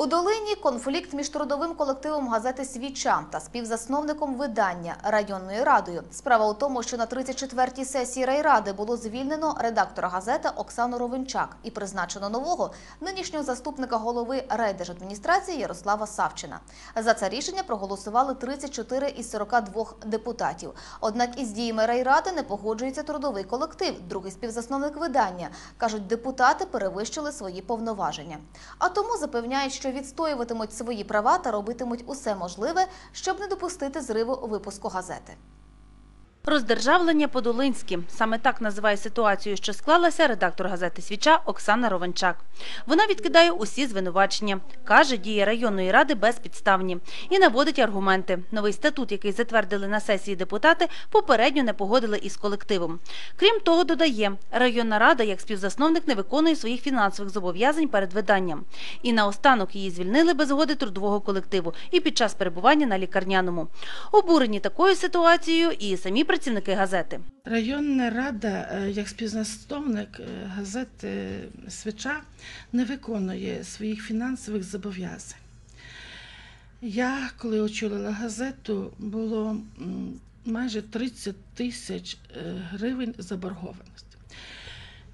У долині конфлікт між трудовим колективом газети Свіча та співзасновником видання районною радою. Справа у тому, що на 34-й сесії райради було звільнено редактора газети Оксану Ровенчак і призначено нового нинішнього заступника голови райдержадміністрації Ярослава Савчина. За це рішення проголосували 34 із 42 депутатів. Однак із діями райради не погоджується трудовий колектив, другий співзасновник видання. Кажуть, депутати перевищили свої повноваження. А тому запевняють, що відстоюватимуть свої права та робитимуть усе можливе, щоб не допустити зриву випуску газети. Роздержавлення по-долинськи. Саме так називає ситуацію, що склалася редактор газети «Свіча» Оксана Ровенчак. Вона відкидає усі звинувачення. Каже, дії районної ради безпідставні. І наводить аргументи. Новий статут, який затвердили на сесії депутати, попередньо не погодили із колективом. Крім того, додає, районна рада як співзасновник не виконує своїх фінансових зобов'язань перед виданням. І наостанок її звільнили без згоди трудового колективу і під час перебування на лікарняному. Обурені такою ситуацією і самі працівники газети. Районна рада, е, як співзасновник е, газети Свіча, не виконує своїх фінансових зобов'язань. Я, коли очолила газету, було майже 30 тисяч е, гривень заборгованості.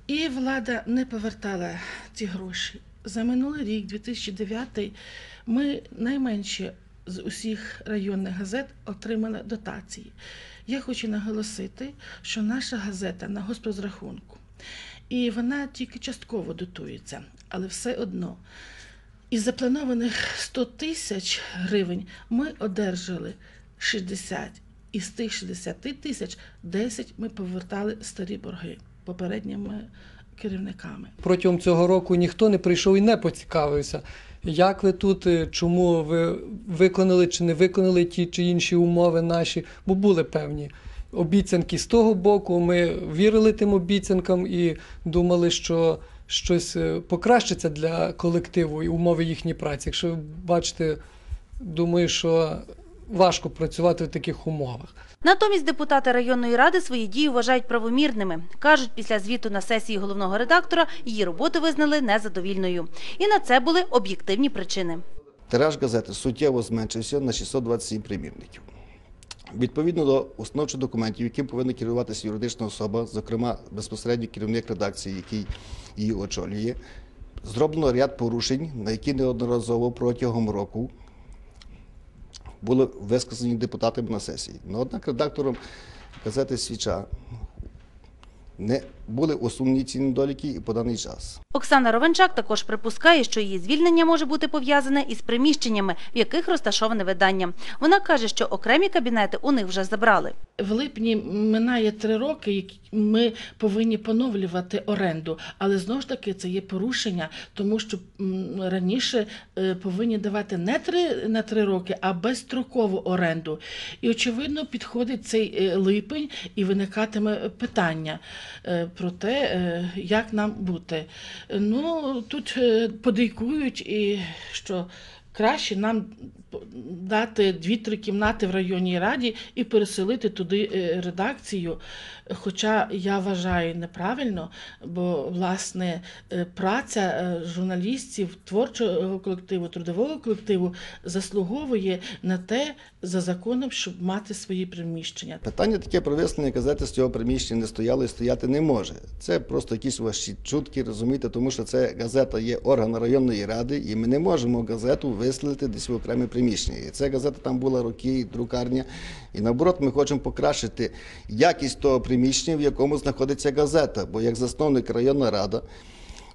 І влада не повертала ці гроші. За минулий рік, 2009, ми найменше з усіх районних газет отримали дотації. Я хочу наголосити, що наша газета на госпрозрахунку, і вона тільки частково дотується, але все одно. Із запланованих 100 тисяч гривень ми одержали 60. Із тих 60 тисяч 10 ми повертали старі борги попередніми керівниками. Протягом цього року ніхто не прийшов і не поцікавився, як ви тут, е, чому ви виконали чи не виконали ті чи інші умови наші, бо були певні обіцянки з того боку. Ми вірили тим обіцянкам і думали, що щось е, покращиться для колективу і умови їхньої праці. Якщо ви бачите, думаю, що важко працювати в таких умовах. Натомість депутати районної ради свої дії вважають правомірними. Кажуть, після звіту на сесії головного редактора її роботу визнали незадовільною. І на це були об'єктивні причини. Тираж газети суттєво зменшився на 627 примірників. Відповідно до установчих документів, яким повинна керуватися юридична особа, зокрема безпосередньо керівник редакції, який її очолює, зроблено ряд порушень, на які неодноразово протягом року були висказані депутатами на сесії. Но, однак редактором газети Свіча не були усунені ці недоліки і по даний час. Оксана Ровенчак також припускає, що її звільнення може бути пов'язане із приміщеннями, в яких розташоване видання. Вона каже, що окремі кабінети у них вже забрали. В липні минає три роки, які ми повинні поновлювати оренду. Але знову ж таки це є порушення, тому що раніше е, повинні давати не три на три роки, а безстрокову оренду. І очевидно підходить цей е, липень і виникатиме питання е, про те, як нам бути. Ну тут подейкують і що. Краще нам дати дві-три кімнати в районній раді і переселити туди е, редакцію. Хоча я вважаю неправильно, бо власне е, праця е, журналістів, творчого колективу, трудового колективу заслуговує на те за законом, щоб мати свої приміщення. Питання таке про виселення газети з цього приміщення не стояло і стояти не може. Це просто якісь ваші чутки, розумієте, тому що це газета є орган районної ради, і ми не можемо газету виселити десь в окреме приміщення. І ця газета там була роки, і друкарня. І наоборот, ми хочемо покращити якість того приміщення, в якому знаходиться газета. Бо як засновник районна рада.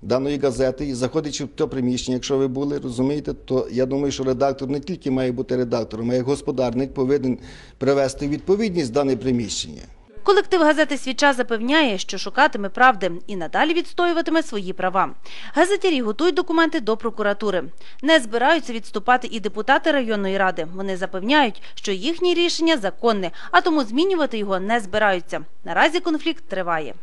Даної газети, і заходячи в те приміщення, якщо ви були, розумієте, то я думаю, що редактор не тільки має бути редактором, а як господарник повинен привести відповідність дане приміщення. Колектив газети «Свіча» запевняє, що шукатиме правди і надалі відстоюватиме свої права. Газетярі готують документи до прокуратури. Не збираються відступати і депутати районної ради. Вони запевняють, що їхнє рішення законне, а тому змінювати його не збираються. Наразі конфлікт триває.